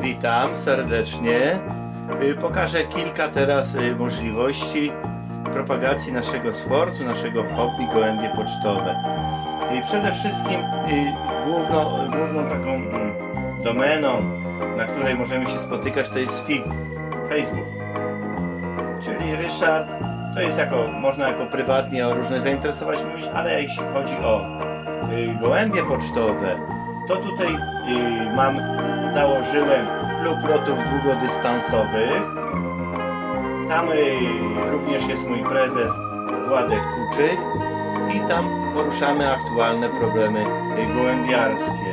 Witam serdecznie. Y, Pokażę kilka teraz y, możliwości propagacji naszego sportu, naszego hobby gołębie pocztowe. I przede wszystkim y, główno, główną taką mm, domeną, na której możemy się spotykać, to jest feed, Facebook. Czyli Ryszard, to jest jako, można jako prywatnie o różne zainteresowania mówić, ale jeśli chodzi o y, gołębie pocztowe, to tutaj y, mam, założyłem klub lotów długodystansowych. Tam y, również jest mój prezes Władek Kuczyk i tam poruszamy aktualne problemy y, gołębiarskie.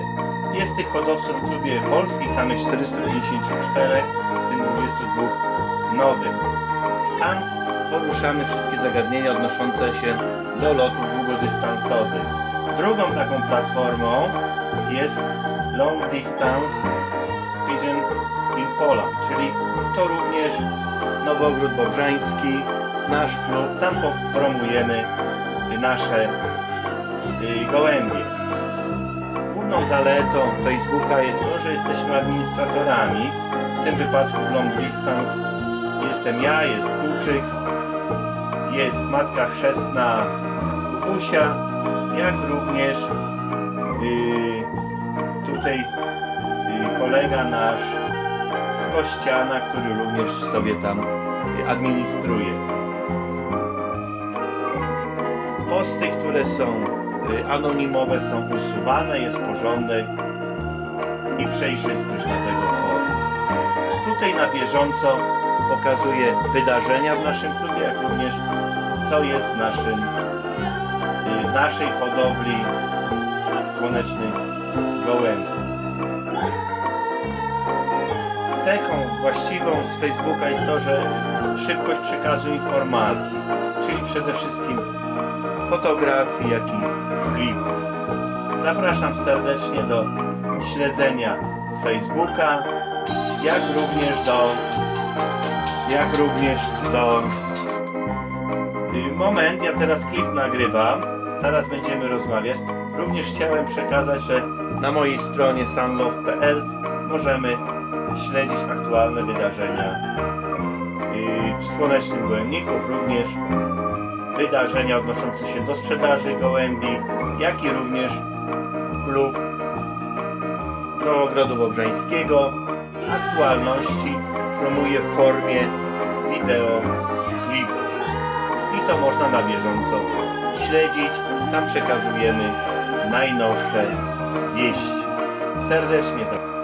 Jest tych hodowców w klubie polskich samych 454, w tym 22 nowych. Tam poruszamy wszystkie zagadnienia odnoszące się do lotów długodystansowych. Drugą taką platformą jest Long Distance Pigeon in Poland, czyli to również Nowogród Bobrzański, nasz klub. Tam promujemy nasze y, gołębie. Główną zaletą Facebooka jest to, że jesteśmy administratorami. W tym wypadku w Long Distance jestem ja, jest Kuczyk, jest matka chrzestna Kubusia, jak również y, tutaj y, kolega nasz z Kościana, który również sobie tam y, administruje. Posty, które są anonimowe, są usuwane, jest porządek i przejrzystość na tego forum. Tutaj na bieżąco pokazuję wydarzenia w naszym klubie, jak również co jest w, naszym, naszej hodowli słonecznych gołębi. Cechą właściwą z Facebooka jest to, że szybkość przekazu informacji, czyli przede wszystkim fotografii, jak i klików. Zapraszam serdecznie do śledzenia Facebooka, jak również do jak również do moment, ja teraz klip nagrywam, zaraz będziemy rozmawiać. Również chciałem przekazać, że na mojej stronie sunlove.pl możemy śledzić aktualne wydarzenia. W Słonecznym Gołębników, również wydarzenia odnoszące się do sprzedaży gołębi, jak i również klub Nowogrodu Bobrzańskiego aktualności promuje w formie wideo to można na bieżąco śledzić. Tam przekazujemy najnowsze wieści. Serdecznie zapraszam.